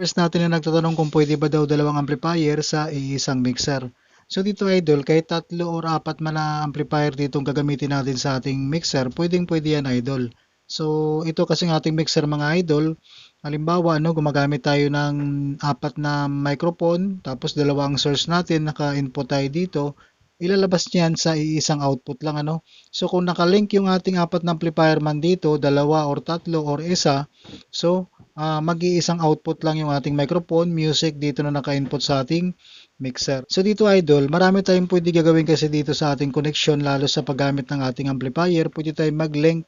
First natin na nagtatanong kung pwede ba daw dalawang amplifier sa iisang mixer. So dito idol, kahit tatlo or apat man na amplifier dito ang gagamitin natin sa ating mixer, pwedeng pwede yan idol. So ito kasi ng ating mixer mga idol, halimbawa ano, gumagamit tayo ng apat na microphone, tapos dalawa ang source natin, naka-input tayo dito, ilalabas niyan sa iisang output lang ano. So kung nakalink yung ating apat na amplifier man dito, dalawa or tatlo or isa, so uh, mag-iisang output lang yung ating microphone, music dito na naka-input sa ating mixer. So dito idol, marami tayong pwede gagawin kasi dito sa ating connection lalo sa paggamit ng ating amplifier. Pwede tayong mag-link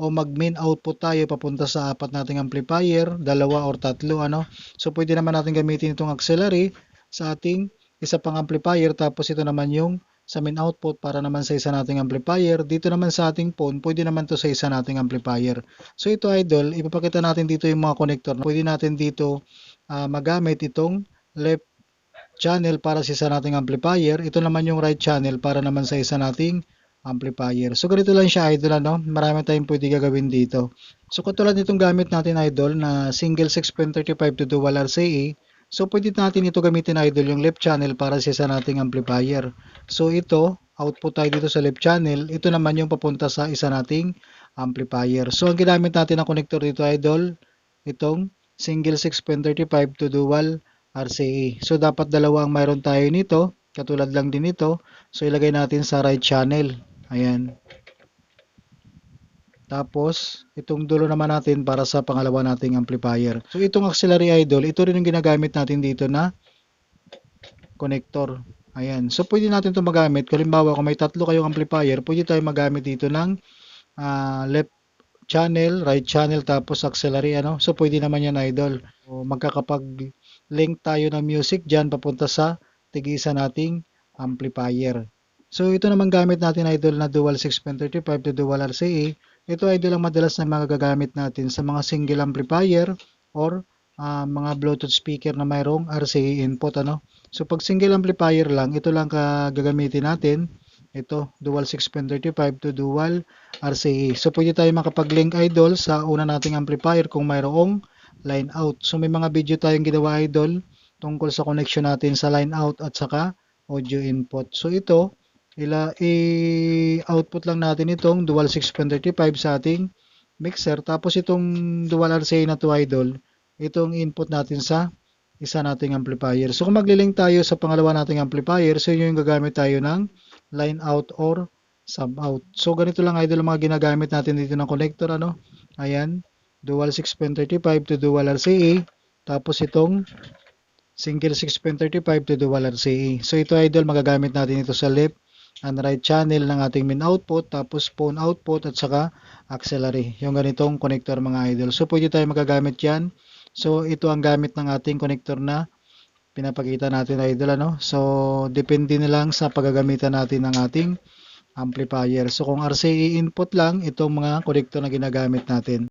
o mag-main output tayo papunta sa apat nating amplifier, dalawa or tatlo ano. So pwede naman natin gamitin itong auxiliary sa ating isa pang amplifier tapos ito naman yung sa main output para naman sa isa nating amplifier. Dito naman sa ating phone, pwede naman to sa isa nating amplifier. So ito idol, ipapakita natin dito yung mga connector. Pwede natin dito uh, magamit itong left channel para sa isa nating amplifier. Ito naman yung right channel para naman sa isa nating amplifier. So ganito lang siya idol ano. Marami tayong pwede gagawin dito. So katulad nitong gamit natin idol na single 6.35 to dual RCA. So pwede natin ito gamitin idol yung left channel para sa isa nating amplifier. So ito, output tayo dito sa left channel. Ito naman yung papunta sa isa nating amplifier. So ang ginamit natin na connector dito idol, itong single 6.35 to dual RCA. So dapat dalawa ang mayroon tayo nito, katulad lang din ito. So ilagay natin sa right channel. Ayan. Tapos, itong dulo naman natin para sa pangalawa nating amplifier. So, itong auxiliary idol, ito rin yung ginagamit natin dito na connector. Ayan. So, pwede natin ito magamit. Kalimbawa, kung may tatlo kayong amplifier, pwede tayo magamit dito ng uh, left channel, right channel, tapos auxiliary. Ano? So, pwede naman yan idol. So, magkakapag-link tayo ng music dyan papunta sa tigisa nating amplifier. So, ito naman gamit natin idol na dual 6.35 to dual RCA. Ito ay lang madalas na magagamit natin sa mga single amplifier or uh, mga Bluetooth speaker na mayroong RCA input. Ano? So pag single amplifier lang, ito lang gagamitin natin. Ito, dual 6.35 to dual RCA. So pwede tayo makapag-link idol sa una nating amplifier kung mayroong line out. So may mga video tayong ginawa idol tungkol sa connection natin sa line out at saka audio input. So ito, ila i-output lang natin itong dual 6.35 sa ating mixer. Tapos itong dual RCA na to idol itong input natin sa isa nating amplifier. So kung maglilink tayo sa pangalawa nating amplifier so yun yung gagamit tayo ng line out or sub out. So ganito lang idol mga ginagamit natin dito ng connector ano? Ayan dual 6.35 to dual RCA tapos itong single 6.35 to dual RCA so ito idol magagamit natin ito sa left and right channel ng ating min output, tapos phone output at saka auxiliary. Yung ganitong connector mga idol. So pwede tayo magagamit yan. So ito ang gamit ng ating connector na pinapakita natin idol. Ano? So depende na lang sa paggagamitan natin ng ating amplifier. So kung RCA input lang, itong mga connector na ginagamit natin.